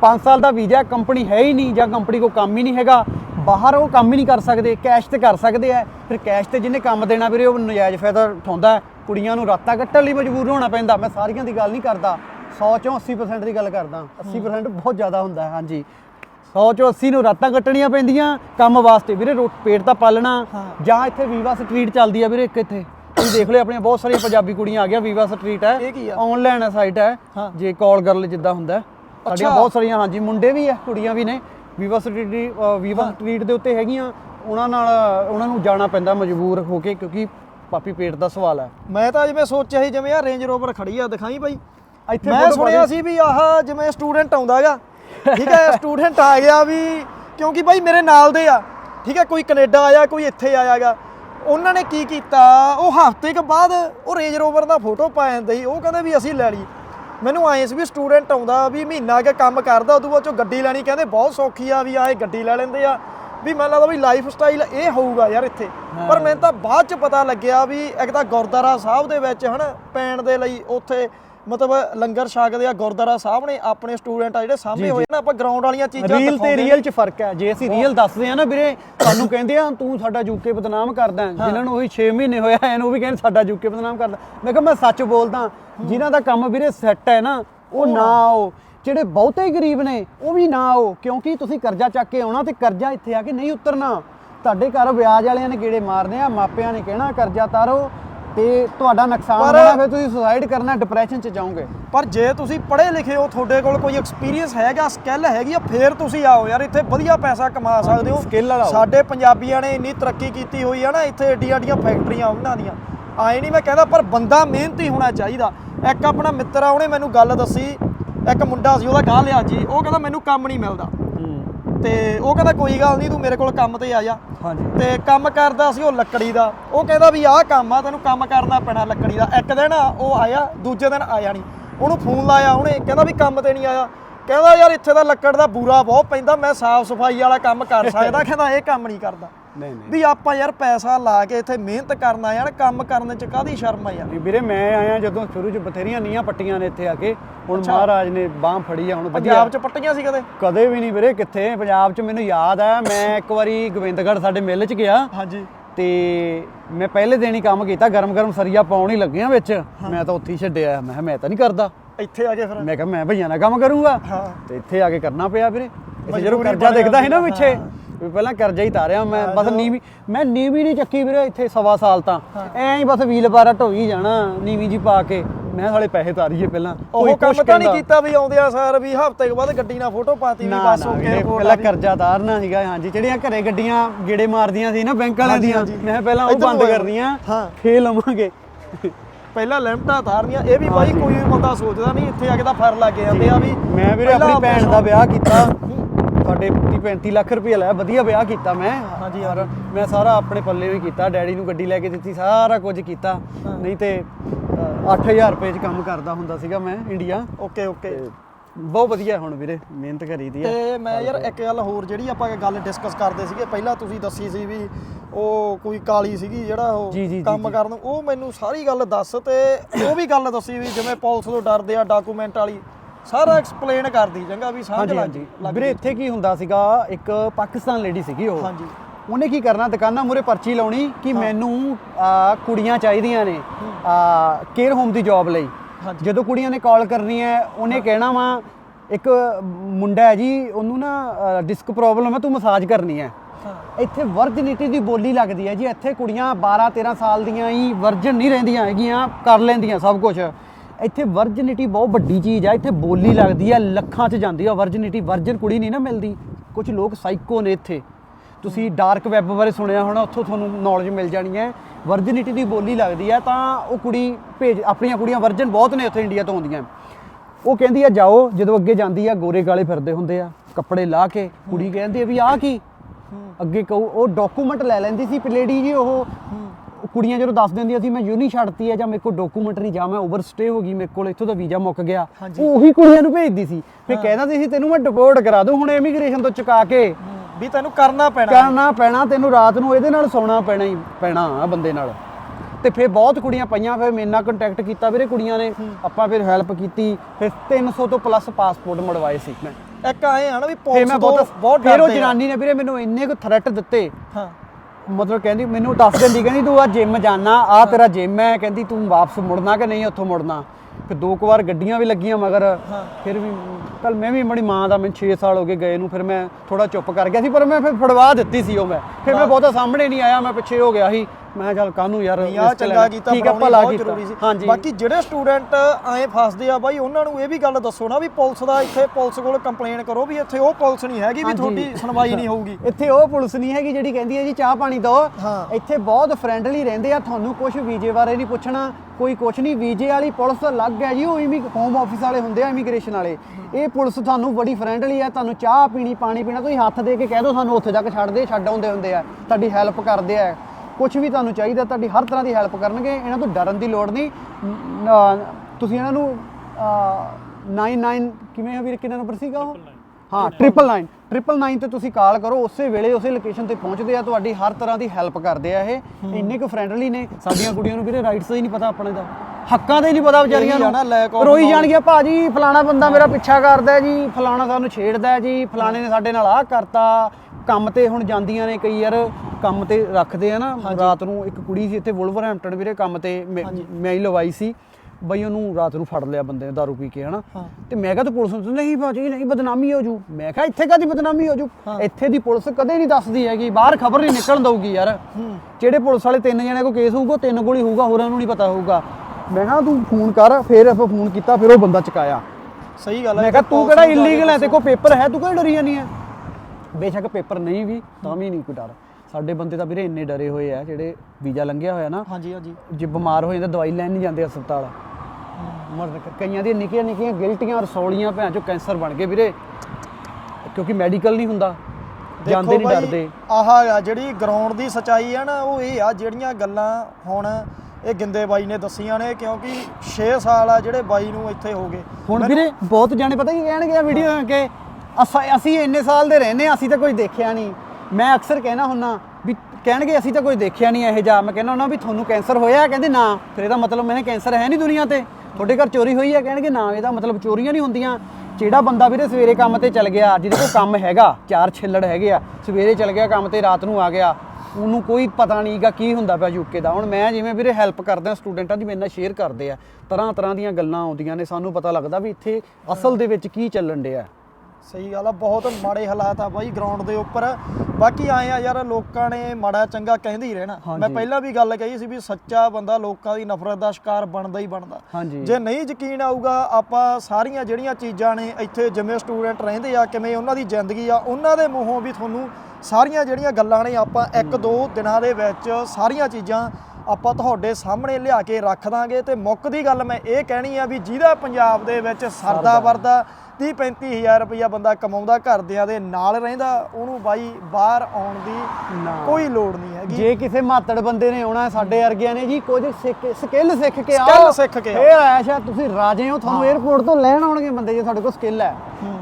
5 ਸਾਲ ਦਾ ਵੀਜ਼ਾ ਕੰਪਨੀ ਹੈ ਹੀ ਨਹੀਂ ਜਾਂ ਕੰਪਨੀ ਕੋ ਕੰਮ ਹੀ ਨਹੀਂ ਹੈਗਾ। ਬਾਹਰ ਉਹ ਕੰਮ ਹੀ ਨਹੀਂ ਕਰ ਸਕਦੇ ਕੈਸ਼ ਤੇ ਕਰ ਸਕਦੇ ਆ। ਫਿਰ ਕੈਸ਼ ਤੇ ਜਿਹਨੇ ਕੰਮ ਦੇਣਾ ਵੀਰੇ ਉਹ ਨਜਾਇਜ਼ ਫਾਇਦਾ ਉਠਾਉਂਦਾ ਹੈ। ਕੁੜੀਆਂ ਨੂੰ ਰਾਤਾਂ ਕੱਟਣ ਲਈ ਮਜਬੂਰ ਹੋਣਾ ਪੈਂਦਾ। ਮੈਂ ਸਾਰੀਆਂ ਦੀ ਗੱਲ ਨਹੀਂ ਕਰਦਾ। 100 ਚੋਂ 80% ਦੀ ਗੱਲ ਕਰਦਾ। 80% ਬਹੁਤ ਜ਼ਿਆਦਾ ਹੁੰਦਾ ਹੈ ਹਾਂਜੀ। 100 ਚੋਂ 80 ਨੂੰ ਰਾਤਾਂ ਕੱਟਣੀਆਂ ਪੈਂਦੀਆਂ ਕੰਮ ਵਾਸਤੇ। ਵੀਰੇ ਰੋ- ਪੇਟ ਤਾਂ ਪਾਲਣਾ। ਜਾਂ ਇੱਥੇ ਵੀਵਾ ਸਟਰੀਟ ਚੱਲਦੀ ਆ ਵੀਰੇ ਇੱਕ ਇੱਥੇ। ਤੁਸੀਂ ਦੇਖ ਲਿਓ ਆਪਣੀਆਂ ਬਹੁਤ ਸਾਰੀਆਂ ਪੰਜਾਬੀ ਕੁੜੀਆਂ ਆ ਗਈਆਂ। ਵੀਵਾ ਸਟਰੀਟ ਹੈ। ਇਹ ਕੀ ਆ? ਆਨਲਾਈਨ ਸਾਈਟ ਹੈ। ਹਾਂ। ਜੇ ਕਾਲ ਗਰਲ ਜਿੱਦਾਂ ਹੁੰਦਾ ਹੈ। ਸਾਡੀਆਂ। ਬਹੁਤ ਸਾਰੀਆਂ ਹਾਂਜੀ ਮੁੰਡੇ ਵੀ ਆ ਕੁੜੀਆਂ ਵੀ ਨੇ। ਵੀਵਾ ਸਟਰੀਟ ਵੀਵਾ ਸਟਰੀਟ ਦੇ ਉੱਤੇ ਹੈਗੀਆਂ ਉਹਨਾਂ ਨਾਲ ਉਹਨਾਂ ਨੂੰ ਜਾਣਾ ਪੈਂਦਾ ਮਜਬੂਰ ਹੋ ਕੇ ਕਿਉਂਕਿ ਪਾਪੀ ਪੇਟ ਦਾ ਸਵਾਲ ਹੈ। ਮੈਂ ਤਾਂ ਜਿਵੇਂ ਸੋਚਿਆ ਸੀ ਜਿਵੇਂ ਆ ਰੇਂਜ ਰੋਵਰ ਖੜੀ ਆ ਦਿਖਾਈ ਬਾਈ। ਇੱਥੇ ਮੈਂ ਸੁਣਿਆ ਸੀ ਵੀ ਆਹ ਜਿਵੇਂ ਸਟੂਡੈਂਟ ਆਉਂਦਾਗਾ ਠੀਕ ਹੈ ਸਟੂਡੈਂਟ ਆ ਗਿਆ ਵੀ ਕਿਉਂਕਿ ਬਾਈ ਮੇਰੇ ਨਾਲ ਦੇ ਆ। ਠੀਕ ਹੈ ਕੋਈ ਕੈਨੇਡਾ ਆਇਆ ਕੋਈ ਇੱਥੇ ਆਇਆਗਾ ਉਹਨਾਂ ਨੇ ਕੀ ਕੀਤਾ ਉਹ ਹਫ਼ਤੇ ਕੁ ਬਾਅਦ ਉਹ ਰੇਂਜ ਰੋਵਰ ਦਾ ਫੋਟੋ ਪਾ ਜਾਂਦੇ ਸੀ। ਉਹ ਕਹਿੰਦੇ ਵੀ ਅਸੀਂ ਲੈ ਲਈ। ਮੈਨੂੰ ਆਏ ਸੀ ਵੀ ਸਟੂਡੈਂਟ ਆਉਂਦਾ ਵੀ ਮਹੀਨਾ ਕੇ ਕੰਮ ਕਰਦਾ ਉਦੋਂ ਬਾਅਦ ਚੋਂ ਗੱਡੀ ਲੈਣੀ ਕਹਿੰਦੇ ਬਹੁਤ ਸੌਖੀ ਆ ਵੀ ਆਏ ਗੱਡੀ ਲੈ ਲੈਂਦੇ ਆ। ਵੀ ਮੈਨੂੰ ਲੱਗਦਾ ਵੀ ਲਾਈਫ ਸਟਾਈਲ ਇਹ ਹੋਊਗਾ ਯਾਰ ਇੱਥੇ। ਪਰ ਮੈਨੂੰ ਤਾਂ ਬਾਅਦ ਚ ਪਤਾ ਲੱਗਿਆ ਵੀ ਇੱਕ ਤਾਂ ਗੁਰਦੁਆਰਾ ਸਾਹਿਬ ਦੇ ਵਿੱਚ ਹਨਾ ਪੈਣ ਦੇ ਲਈ ਉੱਥੇ ਮਤਲਬ ਲੰਗਰ ਛਕਦੇ ਆ ਗੁਰਦੁਆਰਾ ਸਾਹਿਬ ਨੇ ਆਪਣੇ ਸਟੂਡੈਂਟ ਆ ਜਿਹੜੇ ਸਾਹਮਣੇ ਹੋਏ ਨਾ ਆਪਾਂ ਗਰਾਊਂਡ ਵਾਲੀਆਂ ਚੀਜ਼ਾਂ ਰੀਲ ਤੇ ਰੀਅਲ 'ਚ ਫ਼ਰਕ ਹੈ। ਜੇ ਅਸੀਂ ਰੀਅਲ ਦੱਸਦੇ ਆ ਨਾ ਵੀਰੇ ਸਾਨੂੰ ਕਹਿੰਦੇ ਆ ਤੂੰ ਸਾਡਾ ਯੂਕੇ ਬਦਨਾਮ ਕਰਦਾ। ਜਿਨ੍ਹਾਂ ਨੂੰ ਉਹੀ 6 ਮਹੀਨੇ ਹੋਇਆ ਐਨ ਉਹ ਵੀ ਕਹਿੰਦੇ ਸਾਡਾ ਯੂਕੇ ਬਦਨਾਮ ਕਰਦਾ। ਮੈਂ ਕਿਹਾ ਮੈਂ ਸੱਚ ਬੋਲਦਾ ਜਿਨ੍ਹਾਂ ਦਾ ਕੰਮ ਵੀਰੇ ਸੈੱਟ ਹੈ ਨਾ ਉਹ ਨਾ ਆਓ। ਜਿਹੜੇ ਬਹੁਤੇ ਗਰੀਬ ਨੇ ਉਹ ਵੀ ਨਾ ਆਓ। ਕਿਉਂਕਿ ਤੁਸੀਂ ਕਰਜ਼ਾ ਚੱਕ ਕੇ ਆਉਣਾ ਤੇ ਕਰਜ਼ਾ ਇੱਥੇ ਆ ਕੇ ਨਹੀਂ ਉਤਰਨਾ। ਤੁਹਾਡੇ ਘਰ ਵਿਆਜ ਵਾਲਿਆਂ ਨੇ ਗੇੜੇ ਮਾਰਨੇ ਆ ਮਾਪਿਆਂ ਨੇ ਕਹਿਣਾ ਕਰਜ਼ਾ ਤਾਰੋ ਤੇ ਤੁਹਾਡਾ ਨੁਕਸਾਨ ਪਰ- ਹੋਣਾ ਫਿਰ ਤੁਸੀਂ ਸੁਸਾਈਡ ਕਰਨਾ ਡਿਪਰੈਸ਼ਨ 'ਚ ਜਾਓਗੇ। ਪਰ ਜੇ ਤੁਸੀਂ ਪੜ੍ਹੇ ਲਿਖੇ ਹੋ ਤੁਹਾਡੇ ਕੋਲ ਕੋਈ ਐਕਸਪੀਰੀਅੰਸ ਹੈਗਾ ਸਕਿੱਲ ਹੈਗੀ ਆ ਫੇਰ ਤੁਸੀਂ ਆਓ ਯਾਰ ਇੱਥੇ ਵਧੀਆ ਪੈਸਾ ਕਮਾ ਸਕਦੇ ਹੋ। skill ਵਾਲਾ ਆਓ। ਸਾਡੇ ਪੰਜਾਬੀਆਂ ਨੇ ਇੰਨੀ ਤਰੱਕੀ ਕੀਤੀ ਹੋਈ ਆ ਨਾ ਇੱਥੇ ਏਡੀਆਂ ਏਡੀਆਂ ਫੈਕਟਰੀਆਂ ਉਹਨਾਂ ਦੀਆਂ। ਆਏ ਨਹੀਂ ਮੈਂ ਕਹਿੰਦਾ ਪਰ ਬੰਦਾ ਮਿਹਨਤੀ ਹੋਣਾ ਚਾਹੀਦਾ। ਇੱਕ ਆਪਣਾ ਮਿੱਤਰ ਆ ਉਹਨੇ ਮੈਨੂੰ ਗੱਲ ਦੱਸੀ ਇੱਕ ਮੁੰਡਾ ਸੀ ਉਹਦਾ ਗਾਹ ਲਿਆ ਜੀ ਉਹ ਕਹਿੰਦਾ ਮੈਨੂੰ ਕੰਮ ਨਹੀਂ ਮਿਲਦਾ। ਤੇ ਉਹ ਕਹਿੰਦਾ ਕੋਈ ਗੱਲ ਨਹੀਂ ਤੂੰ ਮੇਰੇ ਕੋਲ ਕੰਮ ਤੇ ਆ ਜਾ। ਹਾਂਜੀ। ਤੇ ਕੰਮ ਕਰਦਾ ਸੀ ਉਹ ਲੱਕੜੀ ਦਾ। ਉਹ ਕਹਿੰਦਾ ਵੀ ਆਹ ਕੰਮ ਆ ਤੈਨੂੰ ਕੰਮ ਕਰਨਾ ਪੈਣਾ ਲੱਕੜੀ ਦਾ। ਇੱਕ ਦਿਨ ਉਹ ਆਇਆ ਦੂਜੇ ਦਿਨ ਆਇਆ ਨਹੀਂ। ਉਹਨੂੰ ਫੋਨ ਲਾਇਆ ਉਹਨੇ ਕਹਿੰਦਾ ਵੀ ਕੰਮ ਤੇ ਨਹੀਂ ਆਇਆ। ਕਹਿੰਦਾ ਯਾਰ ਇੱਥੇ ਦਾ ਲੱਕੜ ਦਾ ਬੂਰਾ ਬਹੁਤ ਪੈਂਦਾ ਮੈਂ ਸਾਫ਼ ਸਫ਼ਾਈ ਵਾਲਾ ਕੰਮ ਕਰ ਸਕਦਾ। ਕਹਿੰਦਾ ਇਹ ਕੰਮ ਨਹੀਂ ਕਰਦਾ। ਨਹੀਂ ਨਹੀਂ। ਵੀ ਆਪਾਂ ਯਾਰ ਪੈਸਾ ਲਾ ਕੇ ਇੱਥੇ ਮਿਹਨਤ ਕਰਨਾ ਯਾਰ ਕੰਮ ਕਰਨ ਚ ਕਾਦੀ ਸ਼ਰਮ ਆ ਯਾਰ? ਨਹੀਂ ਵੀਰੇ ਮੈਂ ਆਇਆ ਜਦੋਂ ਸ਼ੁਰੂ ਚ ਬਥੇਰੀਆਂ ਨੀਆਂ ਪੱਟੀਆਂ ਨੇ ਇੱਥੇ ਆ ਕੇ। ਹੁਣ ਮਹਾਰਾਜ ਨੇ ਬਾਹ ਫੜੀ ਆ ਹੁਣ ਪੰਜਾਬ ਚ ਪੱਟੀਆਂ ਸੀ ਕਦੇ? ਕਦੇ ਵੀ ਨਹੀਂ ਵੀਰੇ ਕਿੱਥੇ? ਪੰਜਾਬ ਚ ਮੈਨੂੰ ਯਾਦ ਆ ਮੈਂ ਇੱਕ ਵਾਰੀ ਗੋਬਿੰਦਗੜ੍ਹ ਸਾਡੇ ਮਿੱਲ ਚ ਗਿਆ। ਹਾਂਜੀ। ਤੇ ਮੈਂ ਪਹਿਲੇ ਦਿਨ ਹੀ ਕੰਮ ਕੀਤਾ ਗਰਮ ਗਰਮ ਸਰੀਆ ਪਾਉਣ ਹੀ ਲੱਗਿਆ ਵਿੱਚ। ਮੈਂ ਤਾਂ ਉੱਥੇ ਹੀ ਛੱਡਿਆ ਮੈਂ ਕਿਹਾ ਮੈਂ ਤਾਂ ਨਹੀਂ ਕਰਦਾ। ਇੱਥੇ ਆ ਕੇ ਫਿਰ? ਮੈਂ ਕਿਹਾ ਮੈਂ ਭਈਆਂ ਨਾਲ ਕੰਮ ਕਰੂੰਗਾ। ਹਾਂ। ਤੇ ਇੱਥੇ ਆ ਕੇ ਕਰਨਾ ਪਿਆ ਵੀਰੇ। ਜਦੋਂ ਕਰਜ਼ਾ ਦਿਖਦਾ ਸੀ ਨਾ ਪਿੱਛੇ। ਵੀ ਪਹਿਲਾਂ ਕਰਜ਼ਾ ਹੀ ਤਾਰਿਆ ਮੈਂ ਬਸ ਨੀਵੀਂ ਮੈਂ ਨੀਵੀਂ ਨਹੀਂ ਚੱਕੀ ਵੀਰੇ ਇੱਥੇ ਸਵਾ ਸਾਲ ਤਾਂ ਐਂ ਹੀ ਬਸ ਵੀਲ ਬਾਰਾ ਢੋਈ ਜਾਣਾ ਨੀਵੀਂ ਜੀ ਪਾ ਕੇ ਮੈਂ ਸਾਲੇ ਪੈਸੇ ਤਾਰੀਏ ਪਹਿਲਾਂ ਉਹ ਕੰਮ ਤਾਂ ਨਹੀਂ। ਕੀਤਾ ਵੀ ਆਉਂਦਿਆਂ ਸਾਰ ਵੀ ਹਫ਼ਤੇ ਬਾਅਦ ਗੱਡੀ ਨਾਲ ਫੋਟੋ ਪਾਤੀ ਵੀ ਬਸ ਵੀਰੇ, ਰਿਪੋਰਟ ਪਹਿਲਾਂ ਕਰਜ਼ਾ ਤਾਰਨਾ ਸੀਗਾ ਹਾਂਜੀ ਜਿਹੜੀਆਂ ਘਰੇ ਗੱਡੀਆਂ ਗੇੜੇ ਮਾਰਦੀਆਂ ਸੀ ਨਾ ਬੈਂਕ ਵਾਲਿਆਂ ਦੀਆਂ। ਮੈਂ ਪਹਿਲਾਂ ਉਹ ਬੰਦ। ਕਰਨੀਆਂ ਹਾਂ। ਫੇਰ ਲਵਾਂਗੇ ਪਹਿਲਾਂ ਲਿਮਟਾਂ ਤਾਰਨੀਆਂ ਇਹ ਵੀ ਬਾਈ ਕੋਈ ਬੰਦਾ ਸੋਚਦਾ ਨਹੀਂ ਇੱਥੇ ਆ ਕੇ ਤਾਂ ਫਰ ਲੱਗ ਜਾਂਦੇ ਆ ਵੀ ਮੈਂ ਵੀਰੇ ਆਪਣੇ ਭੈਣ ਦਾ ਵਿਆਹ ਕੀਤਾ ਸਾਡੇ 30 35 ਲੱਖ ਰੁਪਏ ਲਾਇਆ ਵਧੀਆ ਵਿਆਹ ਕੀਤਾ ਮੈਂ। ਹਾਂਜੀ, ਔਰ ਮੈਂ ਸਾਰਾ ਆਪਣੇ ਪੱਲੇ ਵੀ ਕੀਤਾ ਡੈਡੀ ਨੂੰ ਗੱਡੀ ਲੈ ਕੇ ਦਿੱਤੀ ਸਾਰਾ ਕੁਝ ਕੀਤਾ। ਨਹੀਂ ਤੇ ਅ, 8000 ਰੁਪਏ 'ਚ ਕੰਮ ਕਰਦਾ ਹੁੰਦਾ ਸੀਗਾ ਮੈਂ ਇੰਡੀਆ। Okay okay. ਬਹੁਤ ਵਧੀਆ ਹੁਣ ਵੀਰੇ ਮਿਹਨਤ ਕਰੀਦੀ ਹੈ ਤੇ ਮੈਂ ਯਾਰ ਇੱਕ ਗੱਲ ਹੋਰ ਜਿਹੜੀ ਆਪਾਂ ਗੱਲ ਡਿਸਕਸ ਕਰਦੇ ਸੀਗੇ ਪਹਿਲਾਂ ਤੁਸੀਂ ਦੱਸੀ ਸੀ ਵੀ ਉਹ ਕੋਈ ਕਾਲੀ ਸੀਗੀ ਜਿਹੜਾ ਉਹ ਕੰਮ। ਕਰਨ ਉਹ ਮੈਨੂੰ ਸਾਰੀ ਗੱਲ ਦੱਸ ਤੇ ਉਹ ਵੀ ਗੱਲ ਦੱਸੀ ਵੀ ਜਿਵੇਂ ਪੁਲਿਸ ਤੋਂ ਡਰਦੇ ਆ ਡਾਕੂਮੈਂਟ ਵਾਲੀ। ਸਾਰਾ ਐਕਸਪਲੇਨ ਕਰਦੀ ਚੰਗਾ ਵੀ ਸਮਝ ਹਾਂਜੀ ਹਾਂਜੀ। ਲੱਗ ਵੀਰੇ ਇੱਥੇ ਕੀ ਹੁੰਦਾ ਸੀਗਾ? ਇੱਕ ਪਾਕਿਸਤਾਨ ਲੇਡੀ ਸੀਗੀ ਉਹ। ਹਾਂਜੀ। ਉਹਨੇ ਕੀ ਕਰਨਾ? ਦੁਕਾਨਾਂ ਮੂਰੇ ਪਰਚੀ ਲਾਉਣੀ ਕਿ ਮੈਨੂੰ ਆ, ਕੁੜੀਆਂ ਚਾਹੀਦੀਆਂ ਨੇ ਕੇਅਰ ਹੋਮ ਦੀ ਜੌਬ ਲਈ। ਜਦੋਂ ਕੁੜੀਆਂ ਨੇ ਕਾਲ ਕਰਨੀ ਹੈ ਉਹਨੇ ਕਹਿਣਾ ਵਾ ਇੱਕ ਮੁੰਡਾ ਹੈ ਜੀ ਉਹਨੂੰ ਨਾ ਡਿਸਕ ਪ੍ਰੋਬਲਮ ਹੈ ਤੂੰ ਮਸਾਜ ਕਰਨੀ ਹਾਂ। ਇੱਥੇ ਵਰਜਨਿਟੀ ਦੀ ਬੋਲੀ ਲੱਗਦੀ ਹੈ ਜੀ। ਇੱਥੇ ਕੁੜੀਆਂ 12 13 ਸਾਲ ਦੀਆਂ ਹੀ ਵਰਜਨ ਨਹੀਂ ਰਹਿੰਦੀਆਂ ਹੈਗੀਆਂ ਕਰ ਲੈਂਦੀਆਂ ਸਭ ਕੁਝ ਇੱਥੇ ਵਰਜਨਿਟੀ ਬਹੁਤ ਵੱਡੀ ਚੀਜ਼ ਆ, ਇੱਥੇ ਬੋਲੀ ਲੱਗਦੀ ਹੈ ਲੱਖਾਂ 'ਚ ਜਾਂਦੀ ਆ। ਵਰਜਨਿਟੀ ਵਰਜਨ ਕੁੜੀ ਨਹੀਂ ਨਾ ਮਿਲਦੀ। ਕੁਝ ਲੋਕ ਸਾਈਕੋ ਨੇ ਇੱਥੇ। ਤੁਸੀਂ ਡਾਰਕ ਵੈਬ ਬਾਰੇ ਸੁਣਿਆ ਹੋਣਾ, ਉੱਥੋਂ ਤੁਹਾਨੂੰ ਨੌਲੇਜ ਮਿਲ ਜਾਣੀ ਹੈ। ਵਰਜਨਿਟੀ ਦੀ ਬੋਲੀ ਲੱਗਦੀ ਹੈ ਤਾਂ ਉਹ ਕੁੜੀ ਭੇਜ, ਆਪਣੀਆਂ ਕੁੜੀਆਂ ਵਰਜਨ ਬਹੁਤ ਨੇ ਉੱਥੇ ਇੰਡੀਆ ਤੋਂ ਆਉਂਦੀਆਂ। ਉਹ ਕਹਿੰਦੀ ਆ, ਜਾਓ, ਜਦੋਂ ਅੱਗੇ ਜਾਂਦੀ ਆ, ਗੋਰੇ ਗਾਲੇ ਫਿਰਦੇ ਹੁੰਦੇ ਆ, ਕੱਪੜੇ ਲਾ ਕੇ ਕੁੜੀ ਕਹਿੰਦੀ ਆ ਵੀ ਆਹ ਕੀ? ਅੱਗੇ ਕਹੂ, ਉਹ ਡਾਕੂਮੈਂਟ ਲੈ ਲੈਂਦੀ ਸੀ ਪਲੇਡੀ ਜੀ ਉਹ। ਕੁੜੀਆਂ ਜਦੋਂ ਦੱਸ ਦਿੰਦੀਆਂ ਸੀ ਮੈਂ ਯੂਨੀ ਛੱਡਤੀ ਹੈ ਜਾਂ ਮੇਰੇ ਕੋਲ ਡਾਕੂਮੈਂਟ ਨਹੀਂ ਜਾਂ ਮੈਂ ਓਵਰਸਟੇ ਹੋ ਗਈ ਮੇਰੇ ਕੋਲ ਇੱਥੋਂ ਦਾ ਵੀਜ਼ਾ ਮੁੱਕ ਗਿਆ। ਉਹ ਉਹੀ ਕੁੜੀਆਂ ਨੂੰ ਭੇਜਦੀ ਸੀ। ਫਿਰ ਕਹਿੰਦਾ ਸੀ ਤੈਨੂੰ ਮੈਂ ਡਿਪੋਰਟ ਕਰਾ ਦੂੰ ਹੁਣ ਇਮੀਗ੍ਰੇਸ਼ਨ ਤੋਂ ਚੁਕਾ ਕੇ। ਵੀ ਤੈਨੂੰ ਕਰਨਾ ਪੈਣਾ। ਕਰਨਾ ਪੈਣਾ ਤੈਨੂੰ ਰਾਤ ਨੂੰ ਇਹਦੇ ਨਾਲ ਸੌਣਾ ਪੈਣਾ ਹੀ ਪੈਣਾ ਆ ਬੰਦੇ ਨਾਲ। ਤੇ ਫਿਰ ਬਹੁਤ ਕੁੜੀਆਂ ਪਈਆਂ ਫਿਰ ਮੇਰੇ ਨਾਲ ਕੰਟੈਕਟ ਕੀਤਾ ਵੀਰੇ ਕੁੜੀਆਂ ਨੇ। ਆਪਾਂ ਫਿਰ ਹੈਲਪ ਕੀਤੀ ਫਿਰ 300 ਤੋਂ ਪਲੱਸ ਪਾਸਪੋਰਟ ਮੜਵਾਏ ਸੀ ਮੈਂ। ਇੱਕ ਆਏ ਆ ਨਾ ਵੀ ਮੈਂ ਤੋਂ ਬਹੁਤ ਫਿਰ ਉਹ। ਜਨਾਨੀ ਨੇ ਵੀਰੇ ਮੈਨੂੰ ਇੰਨੇ ਕੁ ਥ੍ਰੈਟ ਦਿੱਤੇ। ਹਾਂ। ਮਤਲਬ ਕਹਿੰਦੀ ਮੈਨੂੰ ਦੱਸ ਦਿੰਦੀ ਕਹਿੰਦੀ ਤੂੰ ਆ ਜਿਮ ਜਾਣਾ ਆ ਤੇਰਾ ਜਿਮ ਹੈ ਕਹਿੰਦੀ ਤੂੰ ਵਾਪਸ ਮੁੜਨਾ ਕਿ ਨਹੀਂ ਉੱਥੋਂ ਮੁੜਨਾ? ਫਿਰ ਦੋ ਕੁ ਵਾਰ ਗੱਡੀਆਂ ਵੀ ਲੱਗੀਆਂ ਮਗਰ ਫਿਰ ਵੀ ਕੱਲ ਮੈਂ ਵੀ ਮੜੀ ਮਾਂ ਦਾ ਮੈਨੂੰ 6 ਸਾਲ ਹੋ ਗਏ ਗਏ ਨੂੰ ਫਿਰ ਮੈਂ ਥੋੜਾ ਚੁੱਪ ਕਰ ਗਿਆ ਸੀ ਪਰ ਮੈਂ ਫਿਰ ਫੜਵਾ ਦਿੱਤੀ ਸੀ ਉਹ ਮੈਂ। ਫਿਰ ਮੈਂ ਬਹੁਤਾ ਸਾਹਮਣੇ ਨਹੀਂ ਆਇਆ ਮੈਂ ਪਿੱਛੇ ਹੋ ਗਿਆ ਸੀ। ਮੈਂ ਚੱਲ ਕਾਹਨੂੰ ਯਾਰ ਨਹੀਂ ਆ ਚੰਗਾ। ਕੀਤਾ ਹੈ ਭਲਾ ਬਹੁਤ ਜ਼ਰੂਰੀ ਸੀ। ਬਾਕੀ ਜਿਹੜੇ ਸਟੂਡੈਂਟ ਐਂ ਫਸਦੇ ਆ ਬਾਈ ਉਹਨਾਂ ਨੂੰ ਇਹ ਵੀ ਗੱਲ ਦੱਸੋ ਨਾ ਵੀ ਪੁਲਿਸ ਦਾ ਇੱਥੇ ਪੁਲਿਸ ਕੋਲ ਕੰਪਲੇਨ ਕਰੋ ਵੀ ਇੱਥੇ ਉਹ ਪੁਲਿਸ ਨਹੀਂ ਹੈਗੀ ਵੀ। ਤੁਹਾਡੀ ਸੁਣਵਾਈ ਨਹੀਂ ਹੋਊਗੀ। ਇੱਥੇ ਉਹ ਪੁਲਿਸ ਨਹੀਂ ਹੈਗੀ ਜਿਹੜੀ ਕਹਿੰਦੀ ਹੈ ਜੀ ਚਾਹ ਪਾਣੀ ਦਿਓ। ਹਾਂ। ਇੱਥੇ ਬਹੁਤ ਫਰੈਂਡਲੀ ਰਹਿੰਦੇ ਆ ਤੁਹਾਨੂੰ ਕੁਝ ਵੀਜ਼ੇ ਬਾਰੇ ਨਹੀਂ ਪੁੱਛਣਾ ਕੋਈ ਕੁਝ ਨਹੀਂ। ਵੀਜ਼ੇ ਵਾਲੀ ਪੁਲਿਸ ਅਲੱਗ ਹੈ ਜੀ ਉਹ ਇਮੀ ਹੋਮ ਆਫਿਸ ਵਾਲੇ ਹੁੰਦੇ ਆ ਇਮੀਗ੍ਰੇਸ਼ਨ ਵਾਲੇ। ਇਹ ਪੁਲਿਸ ਤੁਹਾਨੂੰ ਬੜੀ ਫਰੈਂਡਲੀ ਆ ਤੁਹਾਨੂੰ ਚਾਹ ਪੀਣੀ ਪਾਣੀ ਪੀਣਾ ਤੁਸੀਂ ਹੱਥ ਦੇ ਕੇ ਕਹਿ ਦਿਓ ਸਾਨੂੰ ਉੱਥੇ ਜਾ ਕੇ ਛੱਡ ਦੇ ਛੱਡ ਆਉਂਦੇ ਹੁੰਦੇ ਆ ਤੁਹਾਡੀ ਹੈਲਪ ਕਰਦੇ ਆ। ਕੁਝ ਵੀ ਤੁਹਾਨੂੰ ਚਾਹੀਦਾ ਤੁਹਾਡੀ ਹਰ ਤਰ੍ਹਾਂ ਦੀ ਹੈਲਪ ਕਰਨਗੇ ਇਹਨਾਂ ਤੋਂ ਡਰਨ ਦੀ ਲੋੜ ਨਹੀਂ। ਤੁਸੀਂ ਇਹਨਾਂ ਨੂੰ ਅਹ 99 ਕਿਵੇਂ ਆ ਵੀਰ ਕਿੰਨਾ ਨੰਬਰ ਸੀਗਾ ਉਹ? ਹਾਂ 999 999 ਤੇ ਤੁਸੀਂ ਕਾਲ ਕਰੋ ਉਸੇ ਵੇਲੇ ਉਸੇ ਲੋਕੇਸ਼ਨ ਤੇ ਪਹੁੰਚਦੇ ਆ ਤੁਹਾਡੀ ਹਰ ਤਰ੍ਹਾਂ ਦੀ ਹੈਲਪ ਕਰਦੇ ਆ ਇਹ। ਇੰਨੇ ਕੁ ਫਰੈਂਡਲੀ ਨੇ ਸਾਡੀਆਂ ਕੁੜੀਆਂ ਨੂੰ ਵੀਰੇ ਰਾਈਟਸ ਦਾ ਹੀ ਨਹੀਂ ਪਤਾ ਆਪਣੇ ਦਾ। ਹੱਕਾਂ ਦਾ ਹੀ ਨਹੀਂ ਪਤਾ ਵਿਚਾਰੀਆਂ ਨਾ, ਰੋਈ। ਜਾਣਗੀਆਂ ਭਾਜੀ ਫਲਾਣਾ ਬੰਦਾ ਮੇਰਾ ਪਿੱਛਾ ਕਰਦਾ ਜੀ ਫਲਾਣਾ ਸਾਨੂੰ ਛੇੜਦਾ ਜੀ ਫਲਾਣੇ ਨੇ ਸਾਡੇ ਨਾਲ ਆਹ ਕਰਤਾ। ਕੰਮ ਤੇ ਹੁਣ ਜਾਂਦੀਆਂ ਨੇ ਕਈ ਯਾਰ। ਕੰਮ ਤੇ ਰੱਖਦੇ ਆ ਨਾ ਰਾਤ ਨੂੰ ਇੱਕ ਕੁੜੀ ਸੀ ਇੱਥੇ ਵੁਲਵਰਹੈਂਪਟਨ ਵੀਰੇ ਕੰਮ ਤੇ ਮੈਂ ਹੀ ਲਵਾਈ ਸੀ। ਬਈ ਉਹਨੂੰ ਰਾਤ ਨੂੰ ਫੜ ਲਿਆ ਬੰਦੇ ਨੇ ਦਾਰੂ ਪੀ ਕੇ ਹਨਾ। ਤੇ ਮੈਂ ਕਿਹਾ ਤੇ ਪੁਲਿਸ ਨੂੰ ਨਹੀਂ ਭਾਜੀ ਨਹੀਂ ਬਦਨਾਮੀ ਹੋ ਜੂ। ਮੈਂ ਕਿਹਾ ਇੱਥੇ ਕਾਦੀ ਬਦਨਾਮੀ ਹੋ ਜੂ? ਇੱਥੇ ਦੀ ਪੁਲਿਸ ਕਦੇ ਨਹੀਂ ਦੱਸਦੀ ਹੈਗੀ ਬਾਹਰ ਖਬਰ ਨਹੀਂ ਨਿਕਲਣ ਦਊਗੀ ਯਾਰ। ਜਿਹੜੇ ਪੁਲਿਸ ਵਾਲੇ ਤਿੰਨ ਜਣੇ ਕੋ ਕੇਸ ਹੋਊਗਾ ਤਿੰਨ ਗੋਲੀ ਹੋਊਗਾ ਹੋਰਾਂ ਨੂੰ ਨਹੀਂ ਪਤਾ ਹੋਊਗਾ। ਮੈਂ ਕਿਹਾ ਤੂੰ ਫੋਨ ਕਰ ਫਿਰ ਆਪਾਂ ਫੋਨ ਕੀਤਾ ਫਿਰ ਉਹ ਬੰਦਾ ਚੁਕਾਇਆ। ਸਹੀ ਗੱਲ ਹੈ ਮੈਂ ਕਿਹਾ ਤੂੰ ਕਿਹੜਾ ਇਲੀਗਲ ਹੈ ਤੇ ਕੋ ਪੇਪਰ ਹੈ ਤੂੰ ਕਿਹੜਾ ਡਰੀ ਜਾਨੀ ਹੈ ਬੇਸ਼ੱਕ ਪੇਪਰ ਨਹੀਂ ਵੀ ਤਾਂ ਵੀ ਨਹੀਂ ਕੋਈ ਡਰ। ਸਾਡੇ ਬੰਦੇ ਤਾਂ ਵੀਰੇ ਇੰਨੇ ਡਰੇ ਹੋਏ ਆ ਜਿਹੜੇ ਵੀਜ਼ਾ ਲੰਘਿਆ ਹੋਇਆ ਨਾ। ਹਾਂਜੀ ਹਾਂਜੀ। ਜੇ ਬਿਮਾਰ ਹੋ ਜਾਂਦਾ ਦਵਾਈ ਲੈਣ ਨਹੀਂ ਜਾਂਦੇ ਹਸਪਤਾਲ। ਮਰਨ ਕ- ਕਈਆਂ ਦੀਆਂ ਨਿੱਕੀਆਂ ਨਿੱਕੀਆਂ ਗਿਲਟੀਆਂ ਰਸੌਲੀਆਂ ਭੈਣ ਚੋ ਕੈਂਸਰ ਬਣ ਗਏ ਵੀਰੇ। ਕਿਉਂਕਿ ਮੈਡੀਕਲ ਨਹੀਂ ਹੁੰਦਾ। ਜਾਂਦੇ ਨਹੀਂ ਡਰਦੇ। ਆਹ ਆ ਜਿਹੜੀ ਗਰਾਊਂਡ ਦੀ ਸਚਾਈ ਆ ਨਾ ਉਹ ਇਹ ਆ ਜਿਹੜੀਆਂ ਗੱਲਾਂ ਹੁਣ ਇਹ ਗਿੰਦੇ ਬਾਈ ਨੇ ਦੱਸੀਆਂ ਨੇ ਕਿਉਂਕਿ 6 ਸਾਲ ਆ ਜਿਹੜੇ ਬਾਈ ਨੂੰ ਇੱਥੇ ਹੋ ਗਏ। ਹੁਣ ਵੀਰੇ ਬਹੁਤ ਜਾਣੇ ਪਤਾ ਕੀ ਕਹਿਣਗੇ ਆ ਵੀਡੀਓ ਕਿ? ਅਸਾਂ ਇੰਨੇ ਸਾਲ ਦੇ ਰਹਿੰਦੇ ਅਸੀਂ ਤਾਂ ਕੋਈ ਦੇਖਿਆ ਨਹੀਂ। ਮੈਂ ਅਕਸਰ ਕਹਿਣਾ ਹੁੰਨਾ ਵੀ ਕਹਿਣਗੇ ਅਸੀਂ ਤਾਂ ਕੋਈ ਦੇਖਿਆ ਨਹੀਂ ਇਹੋ ਜਿਹਾ। ਮੈਂ ਕਹਿੰਦਾ ਹੁੰਦਾ ਵੀ ਤੁਹਾਨੂੰ ਕੈਂਸਰ ਹੋਇਆ? ਕਹਿੰਦੇ ਨਾ। ਫਿਰ ਇਹਦਾ ਮਤਲਬ ਮੈਨੇ ਕੈਂਸਰ ਹੈ ਨਹੀਂ ਦੁਨੀਆ ਤੇ। ਤੁਹਾਡੇ ਘਰ ਚੋਰੀ ਹੋਈ ਹੈ? ਕਹਿਣਗੇ ਨਾ, ਇਹਦਾ ਮਤਲਬ ਚੋਰੀਆਂ ਨਹੀਂ ਹੁੰਦੀਆਂ। ਜਿਹੜਾ ਬੰਦਾ ਵੀਰੇ ਸਵੇਰੇ ਕੰਮ ਤੇ ਚੱਲ ਗਿਆ, ਜਿਹਦੇ ਕੋਲ ਕੰਮ ਹੈਗਾ, ਚਾਰ ਛਿੱਲੜ ਹੈਗੇ ਆ, ਸਵੇਰੇ ਚੱਲ ਗਿਆ ਕੰਮ ਤੇ, ਰਾਤ ਨੂੰ ਆ ਗਿਆ, ਉਹਨੂੰ ਕੋਈ ਪਤਾ ਨਹੀਂਗਾ ਕੀ ਹੁੰਦਾ ਪਿਆ ਯੂਕੇ ਦਾ। ਹੁਣ ਮੈਂ ਜਿਵੇਂ ਵੀਰੇ ਹੈਲਪ ਕਰਦਾ ਸਟੂਡੈਂਟਾਂ ਦੀ ਮੇਰੇ ਨਾਲ ਸ਼ੇਅਰ ਕਰਦੇ ਆ ਤਰ੍ਹਾਂ ਤਰ੍ਹਾਂ ਦੀਆਂ ਗੱਲਾਂ ਆਉਂਦੀਆਂ ਨੇ, ਸਾਨੂੰ ਪਤਾ ਲੱਗਦਾ ਵੀ ਇੱਥੇ ਅਸਲ ਦੇ ਵਿੱਚ ਕੀ ਚੱਲਣ ਡਿਆ। ਸਹੀ ਗੱਲ ਆ ਬਹੁਤ ਮਾੜੇ ਹਾਲਾਤ ਆ ਬਾਈ ਗਰਾਊਂਡ ਦੇ ਉੱਪਰ। ਬਾਕੀ ਆਏ ਆ ਯਾਰ ਲੋਕਾਂ ਨੇ ਮਾੜਾ ਚੰਗਾ ਕਹਿੰਦੇ ਹੀ ਰਹਿਣਾ। ਮੈਂ। ਪਹਿਲਾਂ ਵੀ ਗੱਲ ਕਹੀ ਸੀ ਵੀ ਸੱਚਾ ਬੰਦਾ ਲੋਕਾਂ ਦੀ ਨਫ਼ਰਤ ਦਾ ਸ਼ਿਕਾਰ ਬਣਦਾ ਹੀ ਬਣਦਾ। ਜੇ ਨਹੀਂ ਯਕੀਨ ਆਊਗਾ ਆਪਾਂ ਸਾਰੀਆਂ ਜਿਹੜੀਆਂ ਚੀਜ਼ਾਂ ਨੇ ਇੱਥੇ ਜਿਵੇਂ ਸਟੂਡੈਂਟ ਰਹਿੰਦੇ ਆ ਕਿਵੇਂ ਉਹਨਾਂ ਦੀ ਜ਼ਿੰਦਗੀ ਆ ਉਹਨਾਂ ਦੇ ਮੂੰਹੋਂ ਵੀ ਤੁਹਾਨੂੰ ਸਾਰੀਆਂ ਜਿਹੜੀਆਂ ਗੱਲਾਂ ਨੇ ਆਪਾਂ ਇੱਕ ਦੋ ਦਿਨਾਂ ਦੇ ਵਿੱਚ ਸਾਰੀਆਂ ਚੀਜ਼ਾਂ ਆਪਾਂ ਤੁਹਾਡੇ ਸਾਹਮਣੇ ਲਿਆ ਕੇ ਰੱਖ ਦਾਂਗੇ। ਤੇ ਮੁੱਕ ਦੀ ਗੱਲ ਮੈਂ ਇਹ ਕਹਿਣੀ ਆ ਵੀ ਜਿਹਦਾ ਪੰਜਾਬ ਦੇ ਵਿੱਚ ਸਰਦਾ। ਵਰਦਾ 30 35000 ਰੁਪਇਆ ਬੰਦਾ ਕਮਾਉਂਦਾ ਘਰਦਿਆਂ ਦੇ ਨਾਲ ਰਹਿੰਦਾ ਉਹਨੂੰ ਬਾਈ ਬਾਹਰ ਆਉਣ ਦੀ। ਕੋਈ ਲੋੜ ਨਹੀਂ ਹੈਗੀ। ਜੇ ਕਿਸੇ ਮਾਤੜ ਬੰਦੇ ਨੇ ਆਉਣਾ ਸਾਡੇ ਵਰਗਿਆਂ ਨੇ ਜੀ ਕੁਝ ਸਕਿੱਲ ਸਿੱਖ ਕੇ ਆਓ। Skill ਸਿੱਖ ਕੇ। ਫੇਰ ਆਇਸ਼ਾ ਤੁਸੀਂ ਰਾਜੇ ਹੋ ਤੁਹਾਨੂੰ 에어ਪੋਰਟ ਤੋਂ ਲੈਣ ਆਉਣਗੇ ਬੰਦੇ ਜੇ ਤੁਹਾਡੇ ਕੋਲ ਸਕਿੱਲ ਹੈ।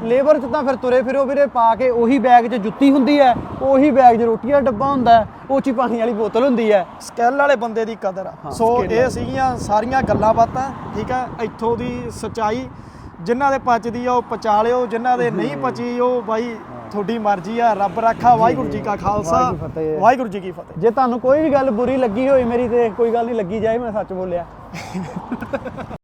ਲੇਬਰ ਚ ਤਾਂ ਫਿਰ ਤੁਰੇ ਫਿਰੋ ਵੀਰੇ ਪਾ ਕੇ ਉਹੀ ਬੈਗ 'ਚ ਜੁੱਤੀ ਹੁੰਦੀ ਹੈ ਉਹੀ ਬੈਗ 'ਚ ਰੋਟੀ ਦਾ ਡੱਬਾ ਹੁੰਦਾ ਹੈ ਉਹ 'ਚ ਹੀ ਪਾਣੀ ਵਾਲੀ ਬੋਤਲ ਹੁੰਦੀ ਹੈ। ਸਕਿੱਲ ਵਾਲੇ ਬੰਦੇ ਦੀ ਕਦਰ ਆ। ਸੋ ਇਹ ਸੀਗੀਆਂ ਸਾਰੀਆਂ ਗੱਲਾਂ ਬਾਤਾਂ ਠੀਕ ਆ ਇੱਥੋਂ ਦੀ ਸਚਾਈ। ਜਿਨ੍ਹਾਂ ਦੇ ਪਚਦੀ ਆ ਉਹ ਪਚਾ ਲਿਓ ਜਿਨ੍ਹਾਂ ਦੇ ਨਹੀਂ ਪਚੀ ਉਹ ਬਾਈ ਤੁਹਾਡੀ ਮਰਜ਼ੀ ਆ ਰੱਬ ਰਾਖਾ ਵਾਹਿਗੁਰੂ ਜੀ ਕਾ ਖਾਲਸਾ ਵਾਹਿਗੁਰੂ ਜੀ ਫਤਿਹ। ਵਾਹਿਗੁਰੂ ਜੀ ਕੀ ਫਤਿਹ ਜੇ ਤੁਹਾਨੂੰ ਕੋਈ ਵੀ ਗੱਲ ਬੁਰੀ ਲੱਗੀ ਹੋਈ ਮੇਰੀ ਤੇ ਕੋਈ ਗੱਲ ਨਹੀਂ ਲੱਗੀ ਜਾਏ ਮੈਂ ਸੱਚ ਬੋਲਿਆ